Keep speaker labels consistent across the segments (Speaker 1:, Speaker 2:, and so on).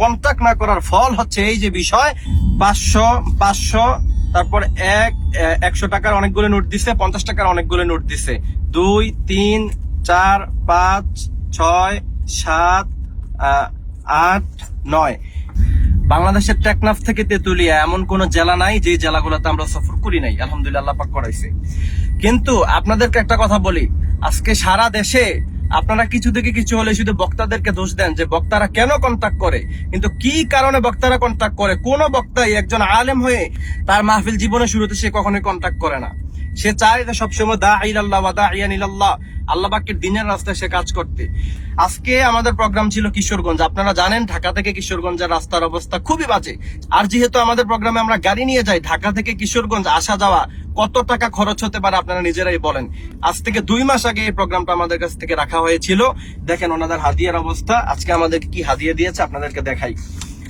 Speaker 1: Contact না করার ফল হচ্ছে এই যে বিষয়, পাঁচশো পাঁচশো, তারপর এক একশো টাকার অনেকগুলো নোট দিছে, পঞ্চাশ টাকার অনেকগুলো নোট দিছে। দুই, তিন, চার, পাঁচ, ছয়, সাত আট, নয়। বাংলাদেশের টেকনাফ থেকে তেতুলিয়া এমন কোন জেলা নাই যে জেলাগুলোতে আমরা সফর করি নাই। আলহামদুলিল্লাহ পাক করাইছে। কিন্তু আপনাদেরকে একটা কথা বলি, আজকে সারা দেশে আপনারা কিছু থেকে কিছু হলে শুধু বক্তাদেরকে দোষ দেন যে বক্তারা কেন কন্ট্যাক্ট করে, কিন্তু কি কারণে বক্তারা কন্ট্যাক্ট করে? কোন বক্তাই একজন আলেম হয়ে তার মাহফিল জীবনে শুরুতে সে কখনোই কন্ট্যাক্ট করে না। সে চায় যে সবসময় দা ইলাল্লাহ ওয়া দা ইয়ানিল্লাহ আল্লাহ পাকের দিনের রাস্তায় সে কাজ করতে। আজকে আমাদের প্রোগ্রাম ছিল কিশোরগঞ্জ। আপনারা জানেন ঢাকা থেকে কিশোরগঞ্জের রাস্তার অবস্থা খুবই বাজে। আর যেহেতু আমাদের প্রোগ্রামে আমরা গাড়ি নিয়ে যাই, ঢাকা থেকে কিশোরগঞ্জ আসা যাওয়া কত টাকা খরচ হতে পারে আপনারা নিজেরাই বলেন। আজ থেকে দুই মাস আগে এই প্রোগ্রামটা আমাদের কাছ থেকে রাখা হয়েছিল। দেখেন ওনাদের হাদিয়ার অবস্থা। আজকে আমাদেরকে কি হাদিয়ে দিয়েছে আপনাদেরকে দেখাই।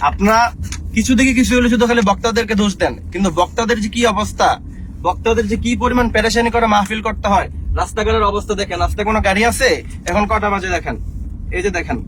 Speaker 1: আপনারা কিছু দিকে কিছু হলে শুধু খালি বক্তাদেরকে দোষ দেন। কিন্তু বক্তাদের যে কি অবস্থা? বক্তাদের যে কি পরিমাণ প্যারেশানি করে মাহফিল করতে হয়, রাস্তাঘাটের অবস্থা দেখেন, রাস্তায় কোনো গাড়ি আছে? এখন কটা বাজে দেখেন? এই যে দেখেন,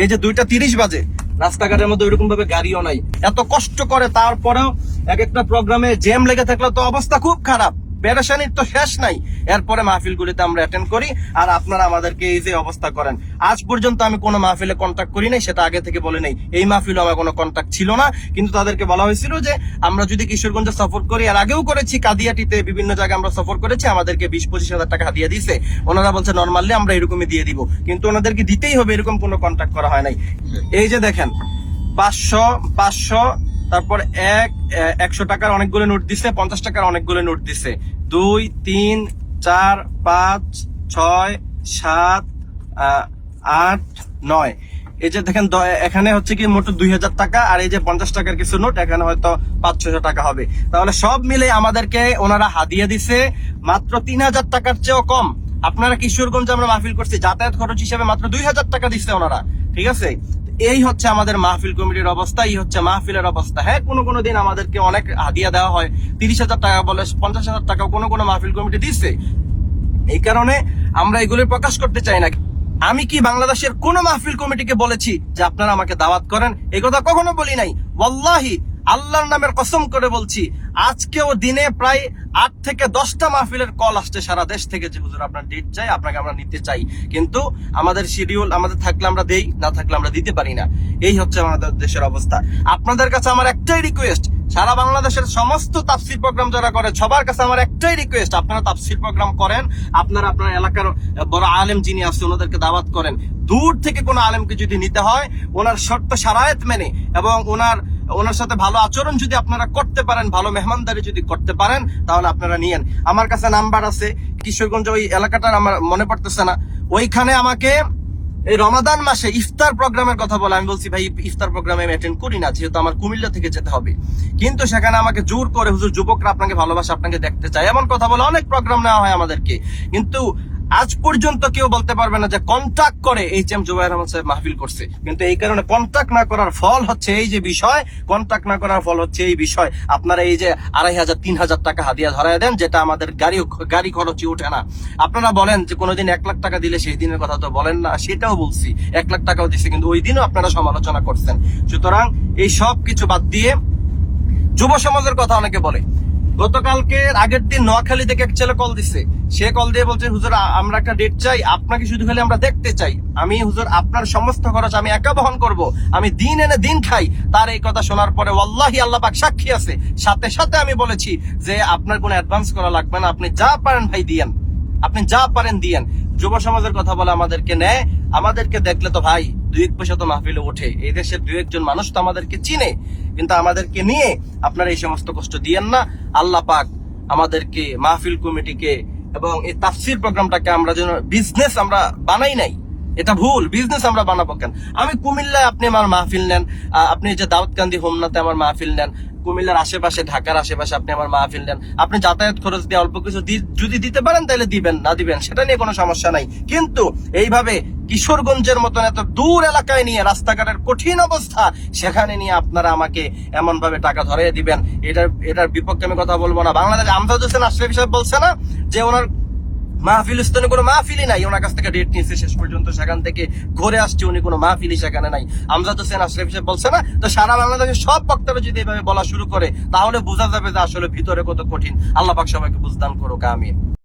Speaker 1: এই যে দুইটা তিরিশ বাজে, রাস্তাঘাটের মধ্যে ওইরকম ভাবে গাড়িও নাই। এত কষ্ট করে তারপরেও এক একটা প্রোগ্রামে জ্যাম লেগে থাকলে তো অবস্থা খুব খারাপ। পেরেশানির তো শেষ নাই। এরপরে মাহফিলগুলিতে আমরা অ্যাটেন্ড করি আর আপনারা আমাদেরকে এই যে অবস্থা করেন। আজ পর্যন্ত আমি কোনো মাহফিলে কন্ট্যাক্ট করি নাই, সেটা আগে থেকে বলে নেই। এই মাহফিলে আমার কোনো কন্ট্যাক্ট ছিল না, কিন্তু তাদেরকে বলা হয়েছিল যে আমরা যদি কিশোরগঞ্জে সফর করি আর আগেও করেছি, কাদিয়াটিতে বিভিন্ন জায়গায় আমরা সফর করেছি, আমাদেরকে বিশ পঁচিশ হাজার টাকা দিয়ে দিছে ওনারা বলছে নর্মালি আমরা এরকমই দিয়ে দিব। কিন্তু ওনাদেরকে দিতেই হবে, এরকম কোনো কন্ট্যাক্ট করা হয় নাই। এই যে দেখেন, পাঁচশো পাঁচশো তারপর এক একশো টাকার অনেকগুলো নোট দিছে, পঞ্চাশ টাকার অনেকগুলো নোট দিছে। দুই, তিন, চার, পাঁচ, ছয়, সাত আট, নয়। এই যে দেখেন এখানে হচ্ছে কি মোট দুই হাজার টাকা, আর এই যে পঞ্চাশ টাকার কিছু নোট, এখানে হয়তো পাঁচ ছশো টাকা হবে। তাহলে সব মিলে আমাদেরকে ওনারা হাদিয়ে দিছে, মাত্র তিন হাজার টাকার চেয়েও কম। আপনারা কিশোরগঞ্জ আমরা মাহফিল করছি, যাতায়াত খরচ হিসেবে মাত্র দুই হাজার টাকা দিচ্ছে ওনারা, ঠিক আছে? এই হচ্ছে আমাদের মাহফিল কমিটির অবস্থা, এই হচ্ছে মাহফিলের অবস্থা। হ্যাঁ কোনো কোনো দিন আমাদেরকে অনেক হাদিয়া দেওয়া হয়। তিরিশ হাজার টাকা বলে, পঞ্চাশ হাজার টাকা কোনো কোনো মাহফিল কমিটি দিচ্ছে এই কারণে আমরা এগুলো প্রকাশ করতে চাই না। আমি কি বাংলাদেশের কোন মাহফিল কমিটিকে বলেছি যে আপনারা আমাকে দাওয়াত করেন? এই কথা কখনো বলি নাই। ওয়াল্লাহি আল্লাহর নামের কসম করে বলছি, আজকেও দিনে প্রায় আট থেকে দশটা মাহফিলের কল আসছে সারা দেশ থেকে যে হুজুর আপনার ডেট চাই, আপনাকে আমরা নিতে চাই। কিন্তু আমাদের শিডিউল আমাদের থাকলে আমরা দেই, না থাকলে আমরা দিতে পারি না। এই হচ্ছে আমাদের দেশের অবস্থা। আপনাদের কাছে আমার একটাই রিকোয়েস্ট সারা বাংলাদেশের সমস্ত তাফসির প্রোগ্রাম যারা করে, সবার কাছে আমার একটাই রিকোয়েস্ট আপনারা তাফসির প্রোগ্রাম করেন, আপনারা আপনার এলাকার বড় আলেম যিনি আছে, ওনাদেরকে দাওয়াত করেন। দূর থেকে কোনো আলেমকে যদি নিতে হয়, ওনার শর্ত সারায়ত মেনে এবং ওনার ওনার সাথে ভালো আচরণ যদি আপনারা করতে পারেন, ভালো মেহমানদারি যদি করতে পারেন, তাহলে আপনারা নিয়েন। আমার কাছে নাম্বার আছে, কিশোরগঞ্জ ওই এলাকাটার, আমার মনে পড়তেছে না। ওইখানে আমাকে এই রমাদান মাসে ইফতার প্রোগ্রামের কথা বলে। আমি বলছি, ভাই, ইফতার প্রোগ্রামে আমি অ্যাটেন্ড করি না, যেহেতু আমার কুমিল্লা থেকে যেতে হবে। কিন্তু সেখানে আমাকে জোর করে হুজুর, যুবকরা আপনাকে ভালোবাসা, আপনাকে দেখতে চায়। এমন কথা বলে অনেক প্রোগ্রাম নেওয়া হয় আমাদেরকে। কিন্তু আজ পর্যন্ত কেউ বলতে পারবে না যে কন্ট্যাক্ট করে এইচ এম জুবাইর রহমান সাহেব মাহফিল করছে। কিন্তু এই কারণে কন্ট্যাক্ট না করার ফল হচ্ছে এই যে বিষয় কন্ট্যাক্ট না করার ফল হচ্ছে এই বিষয়। আপনারা এই যে আড়াই হাজার, তিন হাজার টাকা হাদিয়া ধরায় দেন, যেটা আমাদের গাড়ি গাড়ি খরচই ওঠে না। আপনারা বলেন যে কোনোদিন এক লাখ টাকা দিলে সেই দিনের কথা তো বলেন না, সেটাও বলছি। এক লাখ টাকাও দিচ্ছে কিন্তু ওই দিনও আপনারা সমালোচনা করছেন। সুতরাং এই সব কিছু বাদ দিয়ে যুব সমাজের কথা অনেকে বলে গতকালকে আগের দিন নোয়াখালী থেকে এক ছেলে কল দিছে। সে কল দিয়ে বলছে, হুজুর আমরা একটা ডেট চাই, আপনাকে শুধু খালি আমরা দেখতে চাই। আমি, হুজুর, আপনার সমস্ত খরচ আমি একা বহন করব। আমি দিন এনে দিন খাই। তার এই কথা শোনার পরে ওয়াল্লাহি আল্লাহ পাক সাক্ষী আছে। সাথে সাথে আমি বলেছি যে, আপনার কোনো অ্যাডভান্স করা লাগবে না। আপনি যা পারেন ভাই, দিয়েন। আপনি যা পারেন, দিয়েন। যুব সমাজের কথা বলে আমাদেরকে নেয়। আমাদেরকে দেখলে তো ভাই, দুই এক পয়সা তো মাহফিলে ওঠে। এই দেশের দুই একজন মানুষ তো আমাদেরকে চিনে। কিন্তু আমাদেরকে নিয়ে আপনারা এই সমস্ত কষ্ট দিয়েন না। আল্লাহ পাক আমাদেরকে মাহফিল কমিটিকে এবং এই তাফসির প্রোগ্রামটাকে আমরা যেন বিজনেস আমরা বানাই নাই। এটা ভুল বিজনেস আমরা বানাবো কেন? আমি কুমিল্লায় আপনি আমার মাহফিল নেন আপনি যে দাউদকান্দি হোমনাতে আমার মাহফিল নেন, কুমিল্লার আশেপাশে, ঢাকার আশেপাশে আপনি আমার মাহফিল নেন, আপনি যাতায়াত খরচ দিয়ে অল্প কিছু যদি দিতে পারেন তাহলে দিবেন, না দিবেন, সেটা নিয়ে কোনো সমস্যা নাই। কিন্তু এইভাবে কিশোরগঞ্জের মতন এত দূর এলাকায় নিয়ে রাস্তাঘাটের কঠিন অবস্থা, সেখানে নিয়ে আপনারা আমাকে এমন ভাবে টাকা ধরিয়ে দিবেন। এটার এটার বিপক্ষে আমি কথা বলব না। বাংলাদেশ আমদাদ হোসেন আশরাফি সাহেব বলছে না যে ওনার মাহফিল স্থানে কোনো মাহফিলই নাই, ওনার কাছ থেকে ডেট নিয়েছে, শেষ পর্যন্ত সেখান থেকে ঘুরে আসছে, উনি কোনো মাহফিলই সেখানে নাই। আমজাদ হোসেন আশরাফ সাহেব বলছে না? তো সারা বাংলাদেশের সব বক্তারা যদি এভাবে বলা শুরু করে, তাহলে বোঝা যাবে যে আসলে ভিতরে কত কঠিন। আল্লাহ পাক সবাইকে বুঝদান করুক, আমিন।